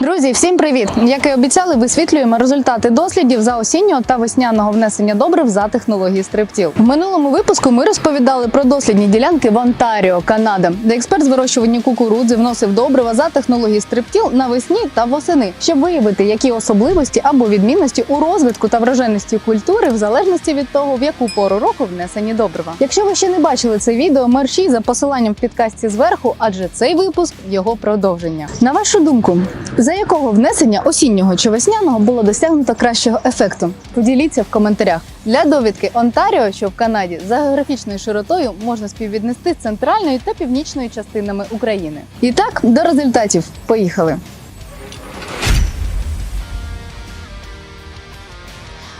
Друзі, всім привіт! Як і обіцяли, висвітлюємо результати дослідів за осіннього та весняного внесення добрив за технології стриптіл. В минулому випуску ми розповідали про дослідні ділянки в Онтаріо, Канада, де експерт з вирощування кукурудзи вносив добрива за технології стриптіл навесні та восени, щоб виявити, які особливості або відмінності у розвитку та враженості культури в залежності від того, в яку пору року внесені добрива. Якщо ви ще не бачили це відео, мерші за посиланням в підкасті зверху, адже цей випуск його продовження. На вашу думку, за якого внесення осіннього чи весняного було досягнуто кращого ефекту? Поділіться в коментарях. Для довідки Онтаріо, що в Канаді, за географічною широтою можна співвіднести з центральною та північною частинами України. І так, до результатів. Поїхали.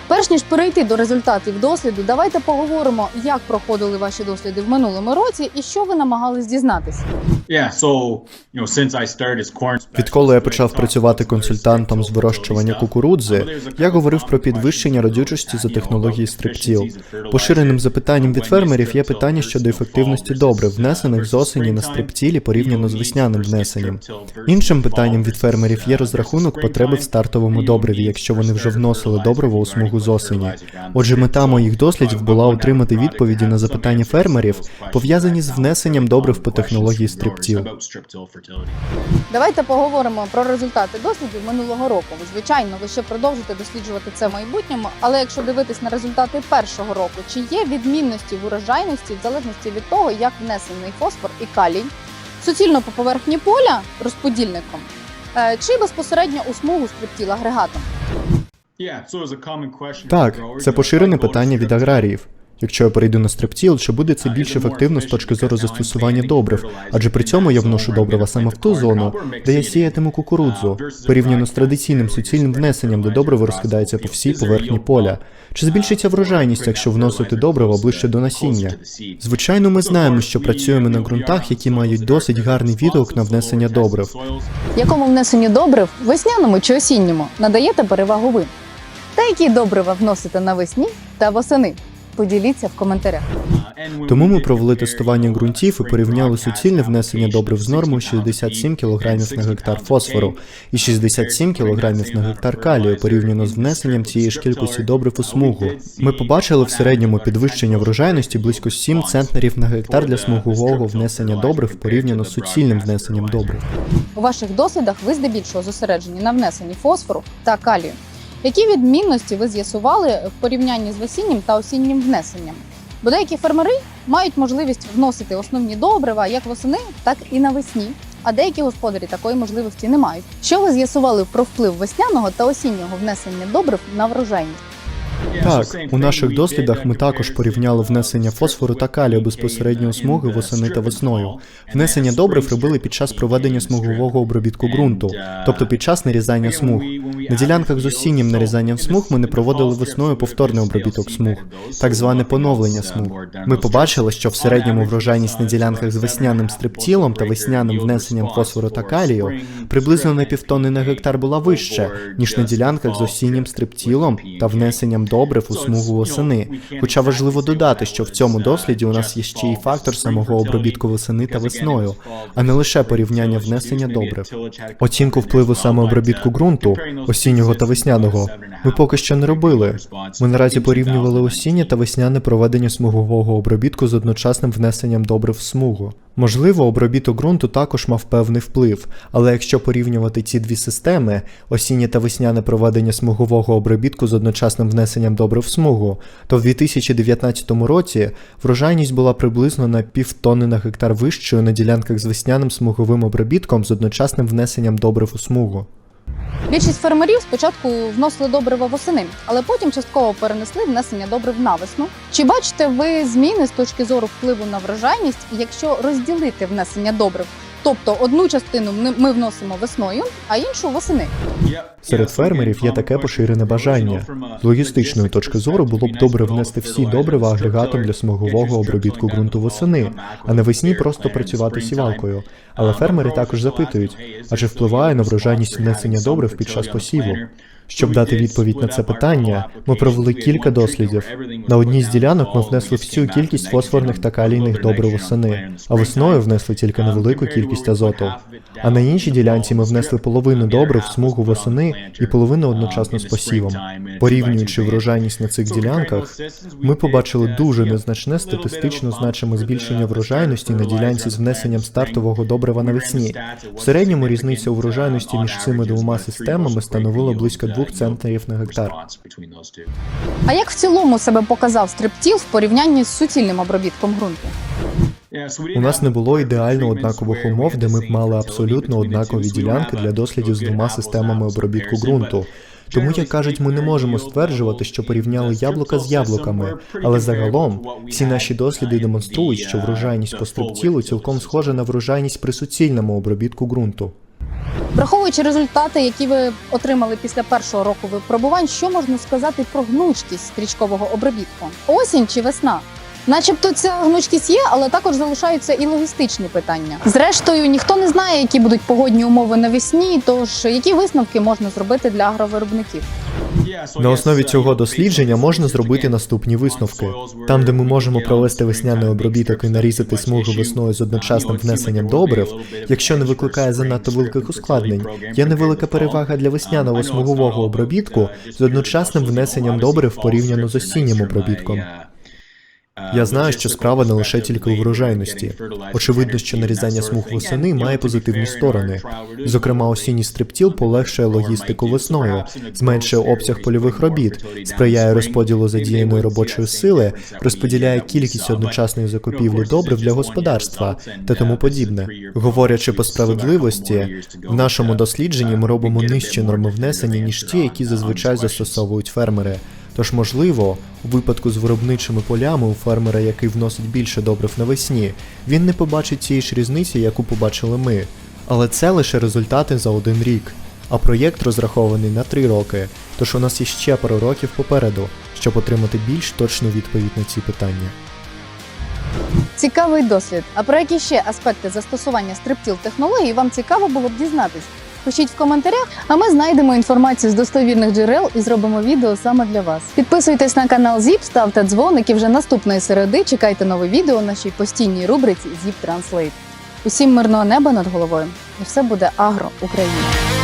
Перш ніж перейти до результатів досліду, давайте поговоримо, як проходили ваші досліди в минулому році і що ви намагались дізнатися. Відколи я почав працювати консультантом з вирощування кукурудзи, я говорив про підвищення родючості за технології стриптіл. Поширеним запитанням від фермерів є питання щодо ефективності добрив, внесених з осені на стриптілі порівняно з весняним внесенням. Іншим питанням від фермерів є розрахунок потреби в стартовому добриві, якщо вони вже вносили добриво у смугу з осені. Отже, мета моїх дослідів була отримати відповіді на запитання фермерів, пов'язані з внесенням добрив по технології стриптіл. Давайте поговоримо про результати дослідів минулого року. Звичайно, ви ще продовжите досліджувати це в майбутньому, але якщо дивитись на результати першого року, чи є відмінності в урожайності в залежності від того, як внесений фосфор і калій суцільно по поверхні поля розподільником, е, чи безпосередньо у смугу стриптіл агрегатом? Так, це поширене питання від аграріїв. Якщо я перейду на стриптіл, чи буде це більш ефективно з точки зору застосування добрив? Адже при цьому я вношу добрива саме в ту зону, де я сіятиму кукурудзу, порівняно з традиційним суцільним внесенням, де добриво розкидається по всій поверхні поля. Чи збільшиться врожайність, якщо вносити добриво ближче до насіння? Звичайно, ми знаємо, що працюємо на ґрунтах, які мають досить гарний відгук на внесення добрив. Якому внесенню добрив, весняному чи осінньому, надаєте перевагу ви? Та які добрива вносите навесні та восени? Поділіться в коментарях. Тому ми провели тестування ґрунтів і порівняли суцільне внесення добрив з нормою 67 кг на гектар фосфору і 67 кг на гектар калію порівняно з внесенням цієї ж кількості добрив у смугу. Ми побачили в середньому підвищення врожайності близько 7 центнерів на гектар для смугового внесення добрив порівняно з суцільним внесенням добрив. У ваших дослідах ви здебільшого зосереджені на внесенні фосфору та калію. Які відмінності ви з'ясували в порівнянні з весіннім та осіннім внесенням? Бо деякі фермери мають можливість вносити основні добрива як восени, так і навесні. А деякі господарі такої можливості не мають. Що ви з'ясували про вплив весняного та осіннього внесення добрив на врожайність? Так, у наших дослідах ми також порівняли внесення фосфору та калію безпосередньо у смуги восени та весною. Внесення добрив робили під час проведення смугового обробітку ґрунту, тобто під час нарізання смуг. На ділянках з осіннім нарізанням смуг ми не проводили весною повторний обробіток смуг, так зване поновлення смуг. Ми побачили, що в середньому врожайність на ділянках з весняним стриптілом та весняним внесенням фосфору та калію приблизно на півтонни на гектар була вище, ніж на ділянках з осіннім стриптілом та внесенням добрив у смугу восени. Хоча важливо додати, що в цьому досліді у нас є ще й фактор самого обробітку восени та весною, а не лише порівняння внесення добрив. Оцінку впливу саме обробітку ґрунту, осіннього та весняного, ми поки що не робили. Ми наразі порівнювали осіннє та весняне проведення смугового обробітку з одночасним внесенням добрив в смугу. Можливо, обробіток ґрунту також мав певний вплив, але якщо порівнювати ці дві системи, осіннє та весняне проведення смугового обробітку з одночасним внесенням добрив в смугу, то в 2019 році врожайність була приблизно на півтонни на гектар вищою на ділянках з весняним смуговим обробітком з одночасним внесенням добрив у смугу. Більшість фермерів спочатку вносили добрива восени, але потім частково перенесли внесення добрив навесну. Чи бачите ви зміни з точки зору впливу на врожайність, якщо розділити внесення добрив? Тобто одну частину ми- вносимо весною, а іншу восени. Серед фермерів є таке поширене бажання. З логістичної точки зору було б добре внести всі добрива агрегатом для смогового обробітку ґрунту восени, а навесні просто працювати сівалкою. Але фермери також запитують, а чи впливає на врожайність внесення добрив під час посіву? Щоб дати відповідь на це питання, ми провели кілька дослідів. На одній з ділянок ми внесли всю кількість фосфорних та калійних добрив восени, а весною внесли тільки невелику кількість азоту. А на іншій ділянці ми внесли половину добрив в смугу восени і половину одночасно з посівом. Порівнюючи врожайність на цих ділянках, ми побачили дуже незначне статистично значиме збільшення врожайності на ділянці з внесенням стартового добрива навесні. В середньому різниця у врожайності між цими двома системами становила близько 2 центнерів на гектар. А як в цілому себе показав стриптіл в порівнянні з суцільним обробітком ґрунту? У нас не було ідеально однакових умов, де ми б мали абсолютно однакові ділянки для дослідів з двома системами обробітку ґрунту. Тому, як кажуть, ми не можемо стверджувати, що порівняли яблука з яблуками, але загалом всі наші досліди демонструють, що врожайність по стриптілу цілком схожа на врожайність при суцільному обробітку ґрунту. Враховуючи результати, які ви отримали після першого року випробувань, що можна сказати про гнучкість стрічкового обробітку? Осінь чи весна? Начебто ця гнучкість є, але також залишаються і логістичні питання. Зрештою, ніхто не знає, які будуть погодні умови навесні, тож які висновки можна зробити для агровиробників. На основі цього дослідження можна зробити наступні висновки. Там, де ми можемо провести весняний обробіток і нарізати смугу весною з одночасним внесенням добрив, якщо не викликає занадто великих ускладнень, є невелика перевага для весняного смугового обробітку з одночасним внесенням добрив порівняно з осіннім обробітком. Я знаю, що справа не лише тільки у врожайності. Очевидно, що нарізання смуг восени має позитивні сторони. Зокрема, осінній стриптіл полегшує логістику весною, зменшує обсяг польових робіт, сприяє розподілу задіяної робочої сили, розподіляє кількість одночасної закупівлі добрив для господарства та тому подібне. Говорячи по справедливості, в нашому дослідженні ми робимо нижчі норми внесення ніж ті, які зазвичай застосовують фермери. Тож, можливо, у випадку з виробничими полями у фермера, який вносить більше добрив навесні, він не побачить тієї ж різниці, яку побачили ми. Але це лише результати за один рік. А проєкт розрахований на три роки, тож у нас є ще пару років попереду, щоб отримати більш точну відповідь на ці питання. Цікавий дослід. А про які ще аспекти застосування стриптіл технологій вам цікаво було б дізнатись? Пишіть в коментарях, а ми знайдемо інформацію з достовірних джерел і зробимо відео саме для вас. Підписуйтесь на канал ЗІП, ставте дзвоник і вже наступної середи чекайте нове відео у нашій постійній рубриці ЗІП Транслейт. Усім мирного неба над головою, і все буде агро Україна.